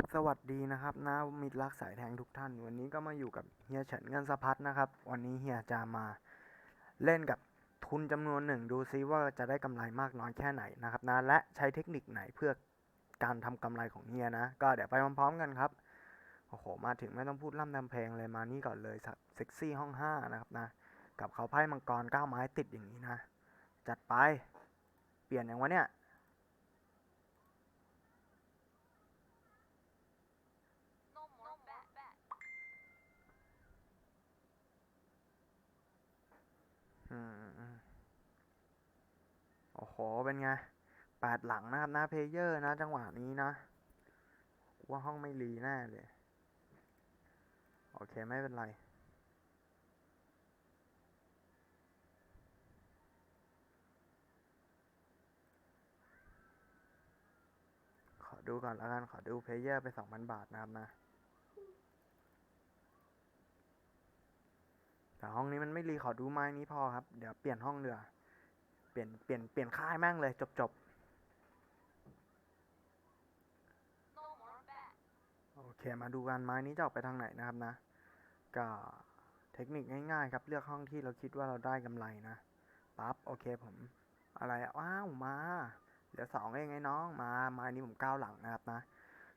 ับสวัสดีนะครับนะมิตรรักสายแทงทุกท่าน วันนี้ก็มาอยู่กับเฮียเฉินเงินสะพัดนะครับ วันนี้เฮียจะมาเล่นกับทุนจำนวนหนึ่งดูซิว่าจะได้กำไรมากน้อยแค่ไหนนะครับนะและใช้เทคนิคไหนเพื่อการทำกำไรของเฮียนะ ก็เดี๋ยวไปพร้อมๆกันครับโอ้โหมาถึงไม่ต้องพูดล่ำทำเพลงเลยมานี่ก่อนเลยเซ็กซี่ห้องห้านะครับนะกับเขาไพ่มังกรเก้าไม้ติดอย่างนี้นะ จัดไปเปลี่ยนอย่างวะเนี่ย อืมอืมอืมโอ้โห เป็นไงแปดหลังนะครับนะเพเยอร์นะ จังหวะนี้นะว่าห้องไม่รีแน่เลย โอเค ไม่เป็นไรขอดูก่อนแล้วกัน ขอดูเพลเยอร์ไปสองพันบาทนะครับนะ แต่ห้องนี้มันไม่รีขอดูไม้นี้พอครับ เดี๋ยวเปลี่ยนห้องเดือ เปลี่ยน เปลี่ยน เปลี่ยนค่ายแม่งเลย จบจบโอเค มาดูกันไม้นี้จะออกไปทางไหนนะครับนะ ก็เทคนิคง่ายๆ ครับ เลือกห้องที่เราคิดว่าเราได้กำไรนะ ปั๊บ โอเคผม อะไรอะว้าว มา เหลือสองเองไงน้อง มา ไม้นี้ผมก้าวหลังนะครับนะ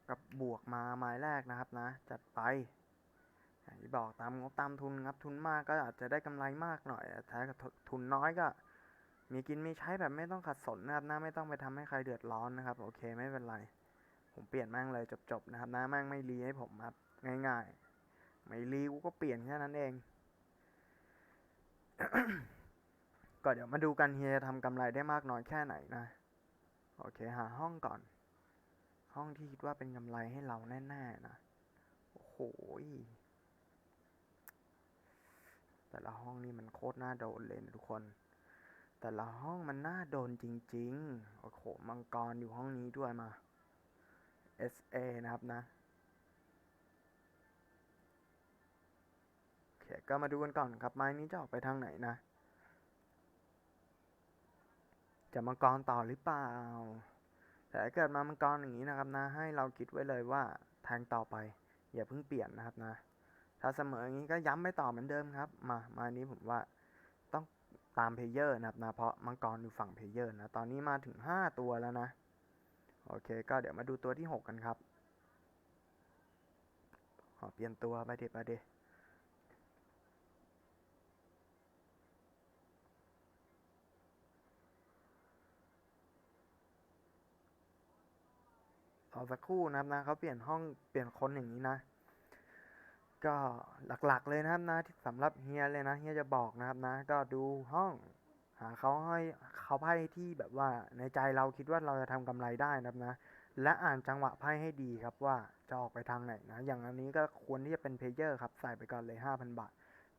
กับบวกมาไม้แรกนะครับนะ จัดไป ที่บอกตามงบตามทุนครับทุนมากก็อาจจะได้กำไรมากหน่อยแต่ถ้าทุนน้อยก็ มีกินมีใช้แบบไม่ต้องขัดสนนะครับนะไม่ต้องไปทำให้ใครเดือดร้อนนะครับ โอเคไม่เป็นไร ผมเปลี่ยนแม่งเลยจบๆนะครับนะแม่งไม่รีให้ผมครับ ง่ายๆ ไม่รีกูก็เปลี่ยนแค่นั้นเองก็เดี๋ยวมาดูกันเฮียจะทำกำไรได้มากน้อยแค่ไหนนะ โอเคหาห้องก่อน ห้องที่คิดว่าเป็นกำไรให้เราแน่ๆนะ โอ้โห แต่ละห้องนี่มันโคตรน่าโดนเลยนะทุกคน แต่ละห้องมันน่าโดนจริงๆ โอ้โห มังกรอยู่ห้องนี้ด้วยมา SA นะครับนะ โอเค ก็มาดูกันก่อนครับ ไม้นี้จะออกไปทางไหนนะ จะมังกรต่อหรือเปล่า แต่ถ้าเกิดมามังกรอย่างนี้นะครับนะ ให้เราคิดไว้เลยว่าแทงต่อไป อย่าเพิ่งเปลี่ยนนะครับนะ ถ้าเสมออย่างนี้ก็ย้ำไปต่อเหมือนเดิมครับ มา มานี้ผมว่าต้องตามเพลเยอร์นะครับนะ เพราะมังกรอยู่ฝั่งเพลเยอร์นะ ตอนนี้มาถึง 5 ตัวแล้วนะ โอเค ก็เดี๋ยวมาดูตัวที่ 6 กันครับ ขอเปลี่ยนตัวไปเดไปเดรอสักครู่นะครับนะเขาเปลี่ยนห้องเปลี่ยนคนอย่างนี้นะ ก็หลักๆเลยนะครับนะที่สำหรับเฮียเลยนะเฮียจะบอกนะครับนะ ก็ดูห้อง หาเขาให้เขาไพ่ที่แบบว่าในใจเราคิดว่าเราจะทำกำไรได้นะครับนะ และอ่านจังหวะไพ่ให้ดีครับว่าจะออกไปทางไหนนะ อย่างอันนี้ก็ควรที่จะเป็นเพลเยอร์ครับใส่ไปก่อนเลย 5,000 บาท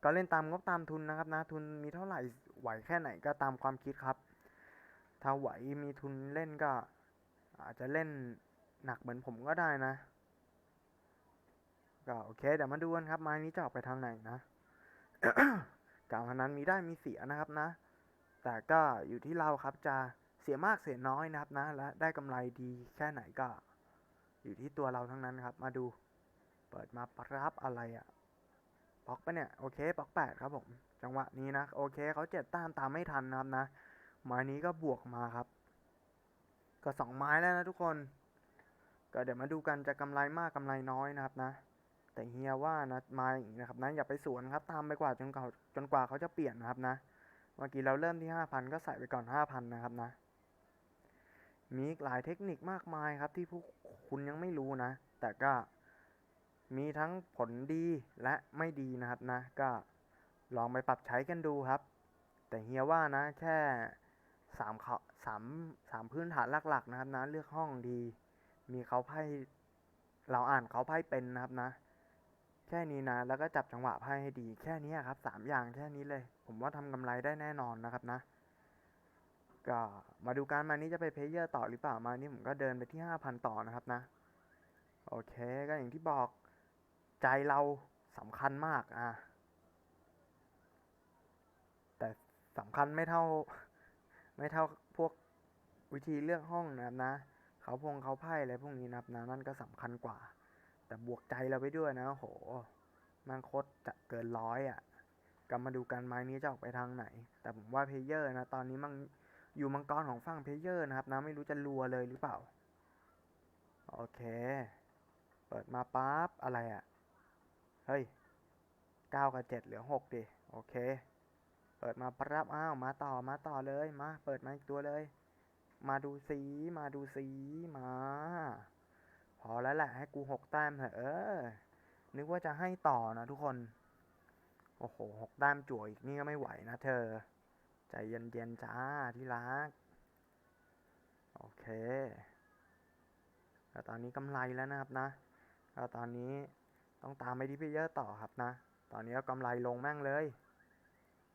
ก็เล่นตามงบตามทุนนะครับนะ ทุนมีเท่าไหร่ไหวแค่ไหนก็ตามความคิดครับ ถ้าไหวมีทุนเล่นก็ อาจจะเล่นหนักเหมือนผมก็ได้นะ ก็โอเค เดี๋ยวมาดูกันครับ ไม้นี้จะออกไปทางไหนนะการพนันมีได้มีเสียนะครับนะ แต่ก็อยู่ที่เราครับจะเสียมากเสียน้อยนะครับนะ และได้กำไรดีแค่ไหนก็ อยู่ที่ตัวเราทั้งนั้นครับ มาดู เปิดมาปรับอะไรอะบล็อกไปะเนี่ยโอเคบล็อกแปดครับผม จังหวะนี้นะโอเคเขาเจ็ดต้านตามไม่ทันนะครับนะไม้นี้ก็บวกมาครับ ก็สองไม้แล้วนะทุกคน ก็เดี๋ยวมาดูกันจะกำไรมากกำไรน้อยนะครับนะ แต่เฮียว่านะมาอย่างนี้นะครับนะอย่าไปสวนครับตามไปกว่าจนกว่าจนกว่าเขาจะเปลี่ยนนะครับนะ เมื่อกี้เราเริ่มที่ 5,000 ก็ใส่ไปก่อน 5,000 นะครับนะ มีอีกหลายเทคนิคมากมายครับที่พวกคุณยังไม่รู้นะ แต่ก็มีทั้งผลดีและไม่ดีนะครับนะ ก็ลองไปปรับใช้กันดูครับ แต่เฮียว่านะแค่สามเขาสามสามพื้นฐานหลักๆนะครับนะ เลือกห้องดี มีเขาไพ่เราอ่านเขาไพ่เป็นนะครับนะ แค่นี้นะ แล้วก็จับจังหวะไพ่ให้ดี แค่นี้ครับสามอย่างแค่นี้เลย ผมว่าทำกำไรได้แน่นอนนะครับนะ ก็มาดูการมานี้จะไปเพเยอร์ต่อหรือเปล่ามานี้ผมก็เดินไปที่ห้าพันต่อนะครับนะ โอเคก็อย่างที่บอกใจเราสำคัญมากอะแต่สำคัญไม่เท่าไม่เท่าพวกวิธีเลือกห้องนะครับนะ เขาพงเขาไพ่อะไรพวกนี้นะครับนะนั่นก็สำคัญกว่า แต่บวกใจเราไปด้วยนะโหมันโคตรจะเกินร้อยอะกลับมาดูกันไม้นี้จะออกไปทางไหน แต่ผมว่าเพเยอร์นะ ตอนนี้มันอยู่มังกรของฝั่งเพเยอร์นะครับนะไม่รู้จะรัวเลยหรือเปล่า โอเค เปิดมาปั๊บอะไรอะ่ะ เฮ้ยเก้ากับเจ็ดเหลือหกดิ โอเค เปิดมาปั๊บอ้าว มาต่อมาต่อเลย มา เปิดมาอีกตัวเลย มาดูสี มาดูสี มา อแล้วแหละ ให้กูหกแต้มเถอะเออ นึกว่าจะให้ต่อนะทุกคน โอ้โหหกแต้มจั่วอีกนี่ก็ไม่ไหวนะเธอ ใจเย็นๆจ้าที่รัก โอเคแล้วตอนนี้กำไรแล้วนะครับนะแล้วตอนนี้ต้องตามไปที่พี่เยอะต่อครับนะ ตอนนี้เอากำไรลงแม่งเลย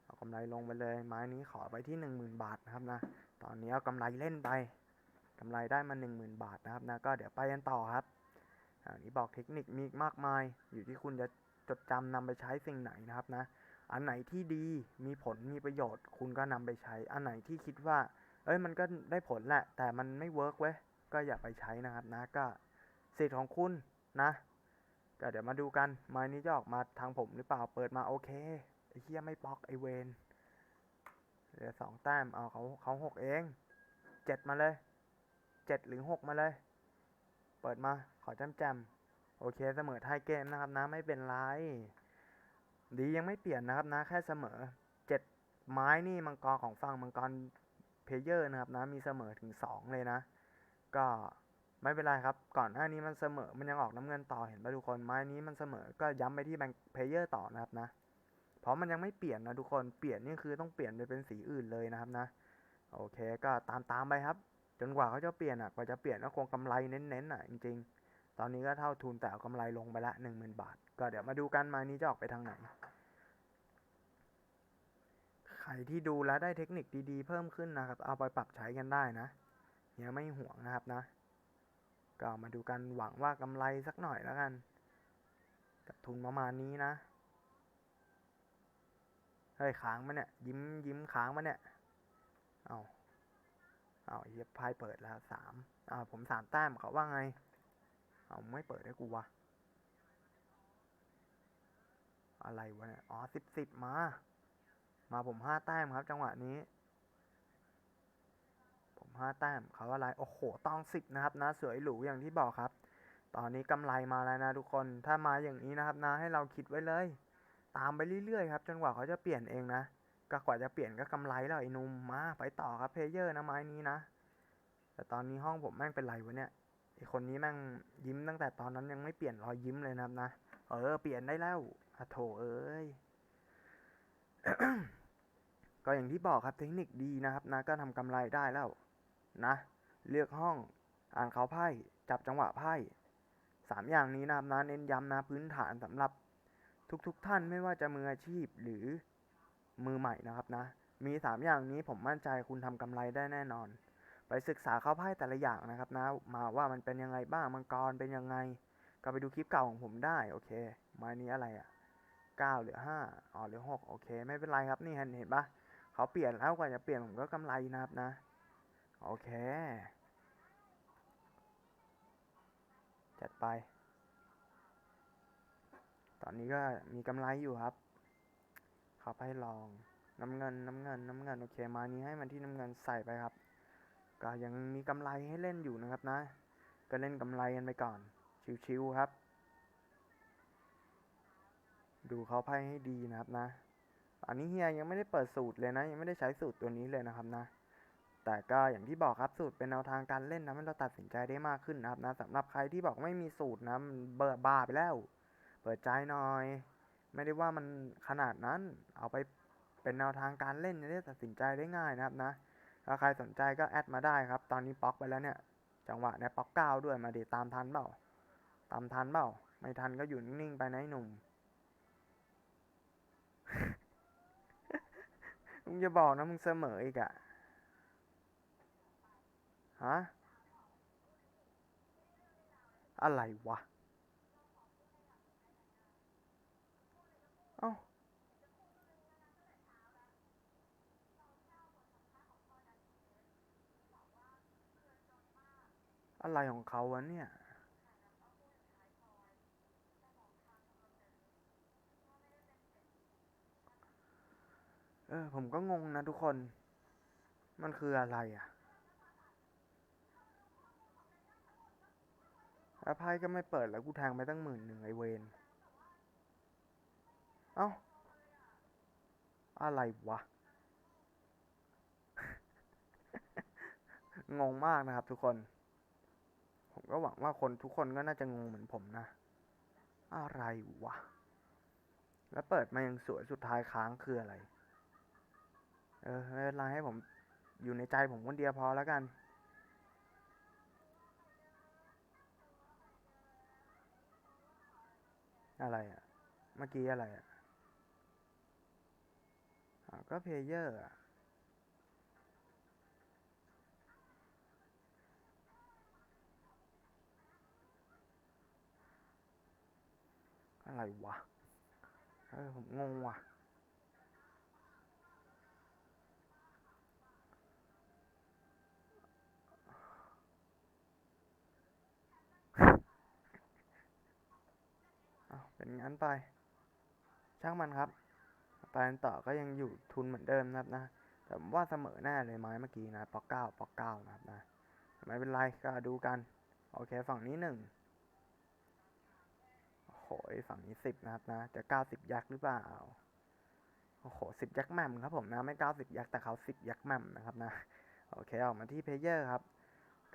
เอากำไรลงไปเลย ไม้นี้ขอไปที่หนึ่งหมื่นบาทนะครับนะ ตอนนี้เอากำไรเล่นไป กำไรได้มาหนึ่งหมื่นบาทนะครับนะก็เดี๋ยวไปกันต่อครับอันนี้บอกเทคนิคมีมากมายอยู่ที่คุณจะจดจำนำไปใช้สิ่งไหนนะครับนะอันไหนที่ดีมีผลมีประโยชน์ คุณก็นำไปใช้ อันไหนที่คิดว่า เอ้ยมันก็ได้ผลแหละ แต่มันไม่เวิร์กเว้ยก็อย่าไปใช้นะครับนะก็สิทธิ์ของคุณนะก็เดี๋ยวมาดูกันไม้นี้จะออกมาทางผมหรือเปล่าเปิดมาโอเคไอ้เหี้ยไม่บล็อกไอเวนเหลือสองแต้มเอาเขาเขาหกเองเจ็ดมาเลย เจ็ดหรือหกมาเลย เปิดมาขอจำแจมโอเคเสมอท้ายเกมนะครับนะไม่เป็นไร ดียังไม่เปลี่ยนนะครับนะแค่เสมอเจ็ดไม้นี่มังกรของฝั่งมังกรเพเยอร์นะครับนะมีเสมอถึงสองเลยนะ ก็ไม่เป็นไรครับ ก่อนหน้านี้มันเสมอมันยังออกน้ำเงินต่อเห็นป่ะทุกคน ไม้นี้มันเสมอก็ย้ำไปที่แบงค์เพเยอร์ต่อนะครับนะ เพราะมันยังไม่เปลี่ยนนะทุกคน เปลี่ยนนี่คือต้องเปลี่ยนไปเป็นสีอื่นเลยนะครับนะ โอเคก็ตามตามไปครับ จนกว่าเขาจะเปลี่ยนอะกว่าจะเปลี่ยนก็คงกำไรเน้นๆอะจริงๆ ตอนนี้ก็เท่าทุนแต่เอากำไรลงไปละหนึ่งหมื่นบาท ก็เดี๋ยวมาดูกันม้นี้จะออกไปทางไหน ใครที่ดูแล้วได้เทคนิคดีๆ เพิ่มขึ้นนะครับ เอาไปปรับใช้กันได้นะเนี่ยไม่ห่วงนะครับนะ ก็มาดูกันหวังว่ากำไรสักหน่อยแล้วกันกับทุนประมาณนี้นะเฮ้ยค้างมาเนี่ย ยิ้มยิ้มค้างมาเนี่ย เอา เอาเฮียไพายเปิดแล้วสามอ่าผมสามแต้มเขาว่าไง เอาไม่เปิดให้กูวะ อะไรวะเนี่ย อ๋อสิบสิบมา มาผมห้าแต้มครับ จังหวะนี้ ผมห้าแต้มเขาอะไร โอ้โห ต้องสิบนะครับนะสวยหรูอย่างที่บอกครับ ตอนนี้กำไรมาแล้วนะทุกคน ถ้ามาอย่างนี้นะครับนะให้เราคิดไว้เลย ตามไปเรื่อยๆครับ จนกว่าเขาจะเปลี่ยนเองนะ ก็กว่าจะเปลี่ยนก็กำไรแล้วไอ้นุ่มมาไปต่อครับเพเยอร์นะไม้นี้นะ แต่ตอนนี้ห้องผมแม่งเป็นไรวะเนี่ยไอคนนี้แม่งยิ้มตั้งแต่ตอนนั้นยังไม่เปลี่ยนรอยยิ้มเลยนะครับนะ เออ เปลี่ยนได้แล้วอะโถเอ้ยก็อย่างที่บอกครับเทคนิคดีนะครับนะก็ทำกำไรได้แล้วนะ เลือกห้องอ่านเขาไพ่จับจังหวะไพ่สามอย่างนี้นะครับนะเน้นย้ำนะพื้นฐานสำหรับทุกๆทท่านไม่ว่าจะมืออาชีพหรือ มือใหม่นะครับนะ มีสามอย่างนี้ผมมั่นใจคุณทำกำไรได้แน่นอน ไปศึกษาเขาไพ่แต่ละอย่างนะครับนะ มาว่ามันเป็นยังไงบ้างมังกรเป็นยังไง ก็ไปดูคลิปเก่าของผมได้โอเคม้นี้อะไรอะ่ะเก้าเหลือห้าอ๋อเหลือหกโอเค ไม่เป็นไรครับนี่เห็นเห็นปะเขาเปลี่ยนแล้วกว่าจะเปลี่ยนผมก็กำไรนะครับนะ โอเค จัดไป ตอนนี้ก็มีกำไรอยู่ครับ เขาไปลองน้ำเงินน้ำเงินน้ำเงินโอเคมานี้ให้มันที่น้ำเงินใส่ไปครับ ก็ยังมีกำไรให้เล่นอยู่นะครับนะ ก็เล่นกำไรกันไปก่อน ชิวๆครับ ดูเขาไพ่ให้ดีนะครับนะ อันนี้เฮียยังไม่ได้เปิดสูตรเลยนะ ยังไม่ได้ใช้สูตรตัวนี้เลยนะครับนะ แต่ก็อย่างที่บอกครับสูตรเป็นแนวทางการเล่นนะให้เราตัดสินใจได้มากขึ้นนะครับนะสำหรับใครที่บอกไม่มีสูตรนะมันเบิดบ้าไปแล้ว เปิดใจหน่อย ไม่ได้ว่ามันขนาดนั้นเอาไปเป็นแนวทางการเล่นจะได้ตัดสินใจได้ง่ายนะครับนะถ้าใครสนใจก็แอดมาได้ครับ ตอนนี้ป๊อกไปแล้วเนี่ย จังหวะเนี่ยป๊อกเก้าด้วยมาดีตามทันเปล่า ตามทันเปล่า ไม่ทันก็อยู่นิ่งๆไปนะหนุ่มมึงจะบอกนะมึงเสมออีกอะฮะ อะไรวะ อะไรของเขาวะเนี่ย เออ ผมก็งงนะทุกคน มันคืออะไรอะ่ะแล้วไพ่ก็ไม่เปิดแล้วกูแทงไปตั้งหมื่นหนึ่งไอเวน เอา้า อะไรวะ งงมากนะครับทุกคน ผมก็หวังว่าคนทุกคนก็น่าจะงงเหมือนผมนะ อะไรวะ แล้วเปิดมายังสวยสุดท้ายค้างคืออะไร เออไม่เป็นไรให้ผมอยู่ในใจผมคนเดียวพอแล้วกัน อะไรอะ่ะเมื่อกี้อะไรอะ่ะก็เพลเยอร์อะ อะไรวะเออผมงงว่ะอ้าเป็นงั้นไป ช่างมันครับไปกันต่อก็ยังอยู่ทุนเหมือนเดิมนะครับนะ แต่ว่าเสมอแน่เลยไม้เมื่อกี้นะปอกเก้าปอกเก้านะครับนะ ไม่เป็นไรก็ดูกัน โอเค ฝั่งนี้หนึ่ง หฝั่งนี้สิบนะครับนะ จะเก้าสิบยักษ์หรือเปล่า โอ้โหสิบยักษ์แหม่มครับผมนะ ไม่เก้าสิบยักษ์แต่เขาสิบยักษ์แม่มนะครับนะ โอเคออกมาที่เพเยอร์ครับ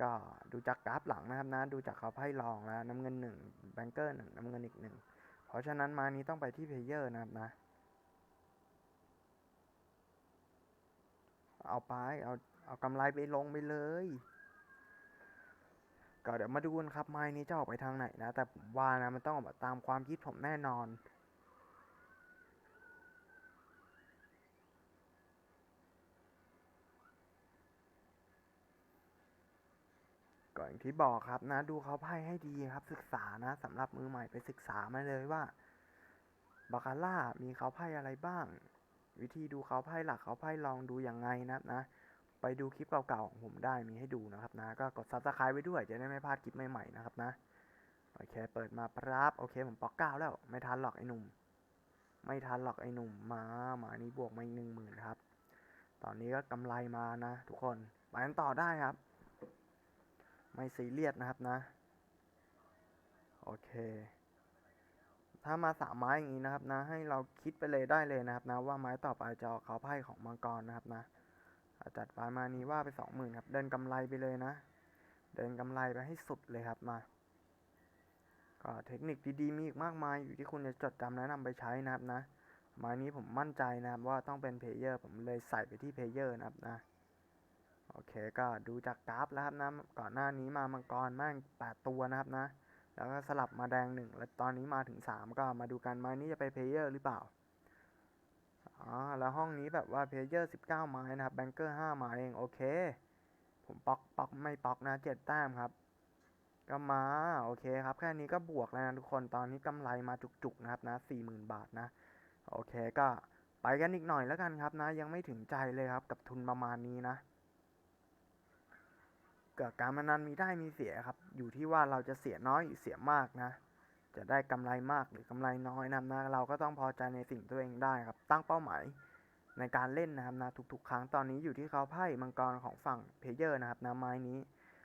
ก็ดูจากกราฟหลังนะครับนะ ดูจากเขาไพ่รองแล้วน้ำเงินหนึ่งแบงเกอร์หนึ่งน้ำเงินอีกหนึ่งเพราะฉะนั้นมานี้ต้องไปที่เพเยอร์นะครับนะ เอาไป เอา เอากำไรไปลงไปเลย ก็เดี๋ยวมาดูกันครับไม้นี้จะออกไปทางไหนนะ แต่ผมว่านะมันต้องออกมาตามความคิดผมแน่นอนก็อย่างที่บอกครับนะ ดูเขาไพ่ให้ดีครับศึกษานะสำหรับมือใหม่ไปศึกษามาเลยว่าบาคาร่ามีเขาไพ่อะไรบ้าง วิธีดูเขาไพ่หลักเขาไพ่ลองดูยังไงนะนะ ไปดูคลิปเก่าๆของผมได้มีให้ดูนะครับนะ ก็กด subscribe ไว้ด้วย จะได้ไม่พลาดคลิปใหม่ๆนะครับนะ โอเค เปิดมาปรับโอเคผมปอกเก้าแล้ว ไม่ทันหรอกไอ้หนุ่ม ไม่ทันหรอกไอ้หนุ่มมาหมานี้บวกมาอีกหนึ่งหมื่นครับ ตอนนี้ก็กำไรมานะ ทุกคนไปกันต่อได้ครับ ไม่ซีเรียสนะครับนะ โอเค ถ้ามาสามไม้อย่างนี้นะครับนะ ให้เราคิดไปเลยได้เลยนะครับนะ ว่าไม้ต่อไปจะออกเขาไพ่ของมังกรนะครับนะ จัดไปมานี้ว่าไปสองหมื่นครับ เดินกำไรไปเลยนะ เดินกำไรไปให้สุดเลยครับมา ก็เทคนิคดีๆมีอีกมากมายอยู่ที่คุณจะจดจำและนำไปใช้นะครับนะม้นี้ผมมั่นใจนะครับว่าต้องเป็นเพลเยอร์ผมเลยใส่ไปที่เพลเยอร์นะครับนะโอเคก็ดูจากกราฟแล้วครับนะก่อนหน้านี้มามังกรแม่งแปดตัวนะครับนะ แล้วก็สลับมาแดงหนึ่งแล้วตอนนี้มาถึงสามก็มาดูกันม้นี้จะไปเพลเยอร์หรือเปล่า อ๋อแล้วห้องนี้แบบว่าเพลเยอร์สิบเก้าไม้นะครับแบงเกอร์ห้าไม้เองโอเค ผมป๊อกป๊อกไม่ป๊อกนะเจ็ดแต้มครับ ก็มาโอเคครับแค่นี้ก็บวกแล้วนะทุกคนตอนนี้กำไรมาจุกๆนะครับนะสี่หมื่นบาทนะ โอเคก็ไปกันอีกหน่อยแล้วกันครับนะ ยังไม่ถึงใจเลยครับกับทุนประมาณนี้นะเกิดการพนันมีได้มีเสียครับ อยู่ที่ว่าเราจะเสียน้อยเสียมากนะ จะได้กำไรมากหรือกำไรน้อยนะครับนะเราก็ต้องพอใจในสิ่งตัวเองได้ครับ ตั้งเป้าหมายในการเล่นนะครับนะทุกๆ ครั้งตอนนี้อยู่ที่เขาไพ่มังกรของฝั่งเพเยอร์นะครับนะไม้นี้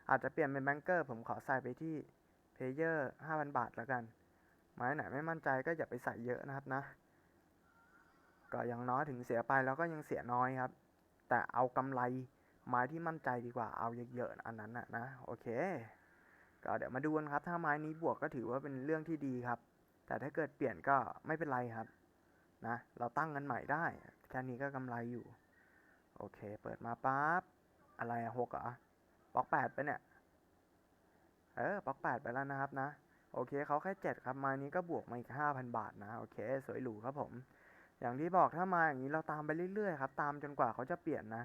อาจจะเปลี่ยนเป็นแบงเกอร์ผมขอใส่ไปที่เพเยอร์ห้าพันบาทแล้วกัน ไม้ไหนไม่มั่นใจก็อย่าไปใส่เยอะนะครับนะก็อย่างน้อยถึงเสียไปแล้วก็ยังเสียน้อยครับ แต่เอากำไรไม้ที่มั่นใจดีกว่าเอาเยอะๆอันนั้นนะนะโอเค ก็เดี๋ยวมาดูกันครับ ถ้าไม้นี้บวกก็ถือว่าเป็นเรื่องที่ดีครับ แต่ถ้าเกิดเปลี่ยนก็ไม่เป็นไรครับนะเราตั้งกันใหม่ได้แค่นี้ก็กำไรอยู่ โอเค เปิดมาปั๊บอะไรหกเหรอปอกแปดไปเนี่ยเออปอกแปดไปแล้วนะครับนะ โอเคเขาแค่เจ็ดครับไม้นี้ก็บวกมาอีกห้าพันบาทนะโอเค สวยหรูครับผม อย่างที่บอกถ้ามาอย่างนี้เราตามไปเรื่อยๆครับ ตามจนกว่าเขาจะเปลี่ยนนะ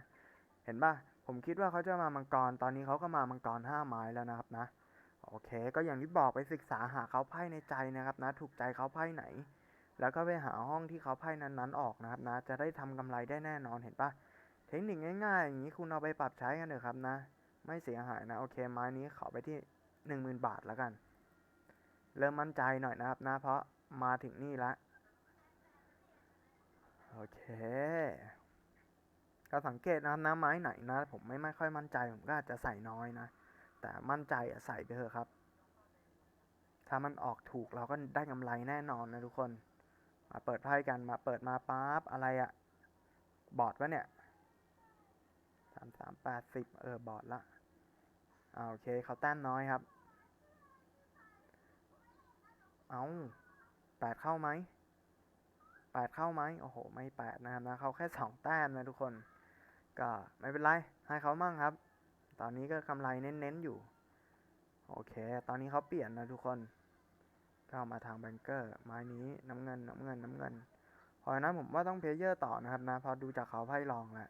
เห็นป่ะผมคิดว่าเขาจะมามังกรตอนนี้เขาก็มามังกรห้าไม้แล้วนะครับนะ โอเค ก็อย่างที่บอกไปศึกษาหาเขาไพ่ในใจนะครับนะ ถูกใจเขาไพ่ไหน แล้วก็ไปหาห้องที่เขาไพ่นั้นๆออกนะครับนะ จะได้ทำกำไรได้แน่นอนเห็นปะเทคนิคง่ายๆอย่างนี้คุณเอาไปปรับใช้กันเถอะครับนะ ไม่เสียหายนะ โอเคไม้นี้ขอไปที่หนึ่งหมื่นบาทแล้วกัน เริ่มมั่นใจหน่อยนะครับนะ เพราะมาถึงนี่ละโอเคก็สังเกตนะครับนะไม้ไหนนะ ผมไม่ไม่ค่อยมั่นใจผมก็อาจจะใส่น้อยนะ แต่มั่นใจอะใส่ไปเถอะครับ ถ้ามันออกถูกเราก็ได้กำไรแน่นอนนะทุกคน มาเปิดไพ่กันมาเปิดมาปั๊บอะไรอะบอดวะเนี่ยสามสามแปดสิบเออบอดละอ่าโอเคเขาแต้มน้อยครับ เอาแปดเข้าไหมแปดเข้าไหมโอ้โห ไม่แปดนะครับนะเขาแค่สองแต้มนะทุกคน ก็ไม่เป็นไร ให้เขามั่งครับ ตอนนี้ก็กำไรเน้นๆอยู่ โอเค ตอนนี้เขาเปลี่ยนนะทุกคนก็มาทางแบงเกอร์ไม้นี้น้ำเงินน้ำเงินน้ำเงินเพราะนั้นผมว่าต้องเพลเยอร์ต่อนะครับนะ พอดูจากเขาไพ่รองแล้ว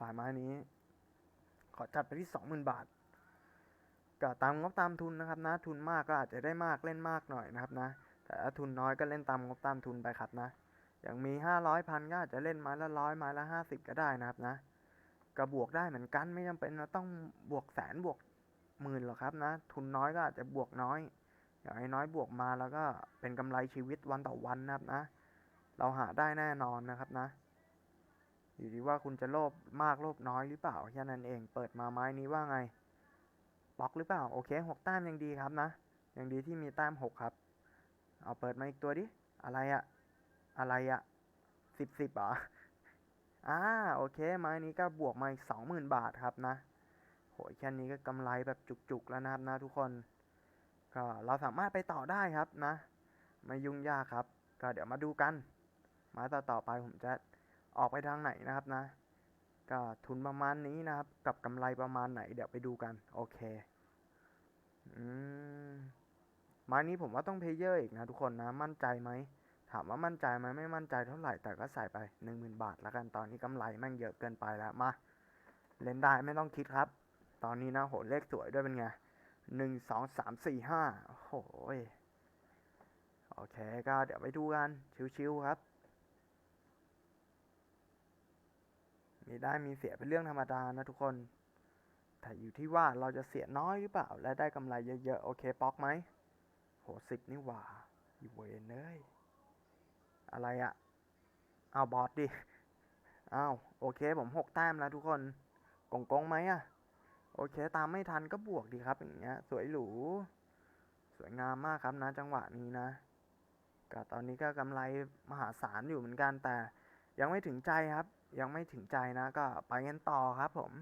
ป่ายไม้นี้ ขอจัดไปที่สองหมื่นบาทก็ตามงบตามทุนนะครับนะ ทุนมากก็อาจจะได้มากเล่นมากหน่อยนะครับนะ แต่ถ้าทุนน้อยก็เล่นตามงบตามทุนไปครับนะ อย่างมีห้าร้อยพันก็อาจจะเล่นไม้ละร้อยไม้ละห้าสิบก็ได้นะครับนะ ก็บวกได้เหมือนกันไม่จำเป็นว่าต้องบวกแสนบวกหมื่นหรอกครับนะ ทุนน้อยก็อาจจะบวกน้อยอย่างน้อยบวกมาแล้วก็เป็นกำไรชีวิตวันต่อวันนะครับนะ เราหาได้แน่นอนนะครับนะ อยู่ที่ว่าคุณจะโลภมากโลภน้อยหรือเปล่าแค่นั้นเอง เปิดมาไม้นี้ว่าไงบล็อกหรือเปล่าโอเคหกแต้มยังดีครับนะยังดีที่มีแต้มหกครับ เอาเปิดมาอีกตัวดิ อะไรอะอะไรอะสิบสิบเหร อ่าโอเค ไม้นี้ก็บวกมาอีกสองหมื่นบาทครับนะโหยแค่นี้ก็กำไรแบบจุกๆแล้วนะครับนะทุกคน ก็เราสามารถไปต่อได้ครับนะ ไม่ยุ่งยากครับ ก็เดี๋ยวมาดูกันม้ต่อต่อไปผมจะออกไปทางไหนนะครับนะ ก็ทุนประมาณนี้นะครับ กับกำไรประมาณไหน เดี๋ยวไปดูกัน โอเค อืมไม้นี้ผมว่าต้องเพลเยอร์อีกนะทุกคนนะ มั่นใจไหม ถามว่ามั่นใจไหมไม่มั่นใจเท่าไหร่แต่ก็ใส่ไปหนึ่งหมื่นบาทแล้วกันตอนนี้กำไรแม่งเยอะเกินไปแล้วมาเล่นได้ไม่ต้องคิดครับ ตอนนี้นะโหเลขสวยด้วยเป็นไงหนึ่งสองสามสี่ห้าโอ้โหยโอเคก็เดี๋ยวไปดูกัน ชิวๆครับ มีได้มีเสียเป็นเรื่องธรรมดานะทุกคน แต่อยู่ที่ว่าเราจะเสียน้อยหรือเปล่า และได้กำไรเยอะๆ โอเคป๊อกไหมโหสิบนี่หว่า อยู่เวนเลย อะไรอะเอาบอสดิอ้าวโอเคผมหกแต้มแล้วทุกคนกงกงไหมอะโอเค ตามไม่ทันก็บวกดีครับอย่างเงี้ย สวยหรู สวยงามมากครับนะจังหวะนี้นะก็ตอนนี้ก็กำไรมหาศาลอยู่เหมือนกันแต่ยังไม่ถึงใจครับ ยังไม่ถึงใจนะ ก็ไปกันต่อครับ ผม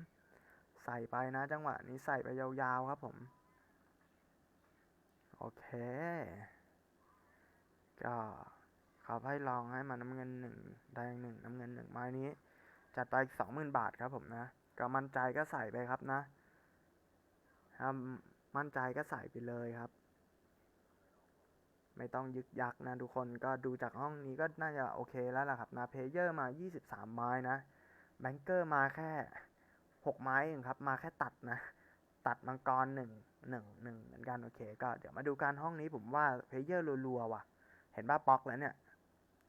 ใส่ไปนะ จังหวะนี้ใส่ไปยาวๆครับผม โอเค ก็ เขาให้ลองให้มาน้ำเงินหนึ่งแดงหนึ่งน้ำเงินหนึ่งไม้นี้ จัดไปสองหมื่นบาทครับผมนะก็มั่นใจก็ใส่ไปครับนะถ้ามั่นใจก็ใส่ไปเลยครับ ไม่ต้องยึกยักนะทุกคนก็ดูจากห้องนี้ก็น่าจะโอเคแล้วล่ะครับนะเพเยอร์มา 23 ไม้นะแบงเกอร์มาแค่ 6 ไม้เองครับ มาแค่ตัดนะ ตัดมังกรหนึ่งหนึ่งหนึ่งเหมือนกันโอเค ก็เดี๋ยวมาดูการห้องนี้ผมว่าเพเยอร์รัวๆว่ะ เห็นป่ะป๊อกแล้วเนี่ย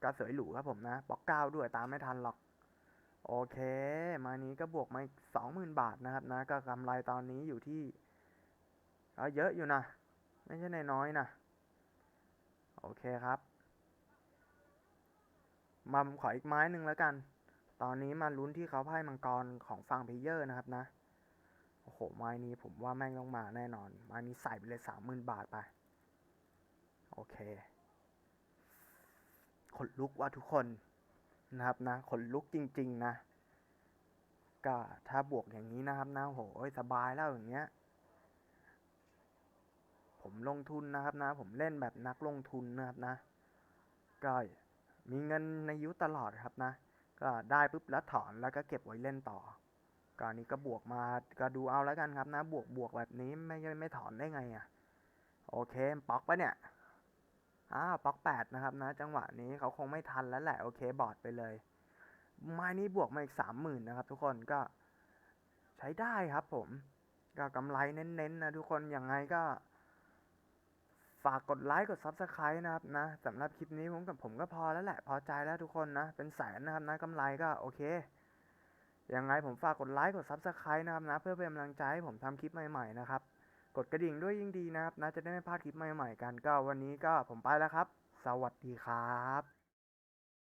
ก็สวยหรูครับผมนะป๊อกเก้าด้วยตามไม่ทันหรอก โอเค มานี้ก็บวกมาอีกสองหมื่นบาทนะครับนะ ก็กำไรตอนนี้อยู่ที่ก็เยอะอยู่นะ ไม่ใช่นน้อยนะ โอเคครับ มาขออีกไม้หนึ่งแล้วกัน ตอนนี้มาลุ้นที่เขาไพ่มังกรของฝั่งเพเยอร์นะครับนะ โอ้โห ไม้นี้ผมว่าแม่งต้องมาแน่นอน ไม้นี้ใส่ไปเลยสามหมื่นบาทไป โอเค ขนลุกว่าทุกคนนะครับนะขนลุกจริง ๆ นะ ก็ถ้าบวกอย่างนี้นะครับนะโหยสบายแล้วอย่างเงี้ย ผมลงทุนนะครับนะ ผมเล่นแบบนักลงทุนนะครับนะ ก็มีเงินในยุตลอดครับนะ ก็ได้ปุ๊บแล้วถอนแล้วก็เก็บไว้เล่นต่อก็อันนี้ก็บวกมาก็ดูเอาแล้วกันครับนะ บวกบวกแบบนี้ไม่ไม่ไม่ถอนได้ไงอะ่ะ โอเคป๊อกปะเนี่ย อ้าวป๊อกแปดนะครับนะ จังหวะนี้เขาคงไม่ทันแล้วแหละ โอเค บอดไปเลย ไม้นี้บวกมาอีกสามหมื่นนะครับทุกคนก็ใช้ได้ครับผม ก็กำไรเน้นๆนนะทุกคนยังไงก็ ฝากกดไลค์กด Subscribe นะครับนะสำหรับคลิปนี้ผมกับผมก็พอแล้วแหละ พอใจแล้วทุกคนนะ เป็นแสนนะครับนะกำไรก็โอเคยังไงผมฝากกดไลค์กด Subscribe นะครับนะ เพื่อเป็นกำลังใจให้ผมทำคลิปใหม่ ๆ นะครับ กดกระดิ่งด้วยยิ่งดีนะครับนะจะได้ไม่พลาดคลิปใหม่ๆกันก็วันนี้ก็ผมไปแล้วครับ สวัสดีครับ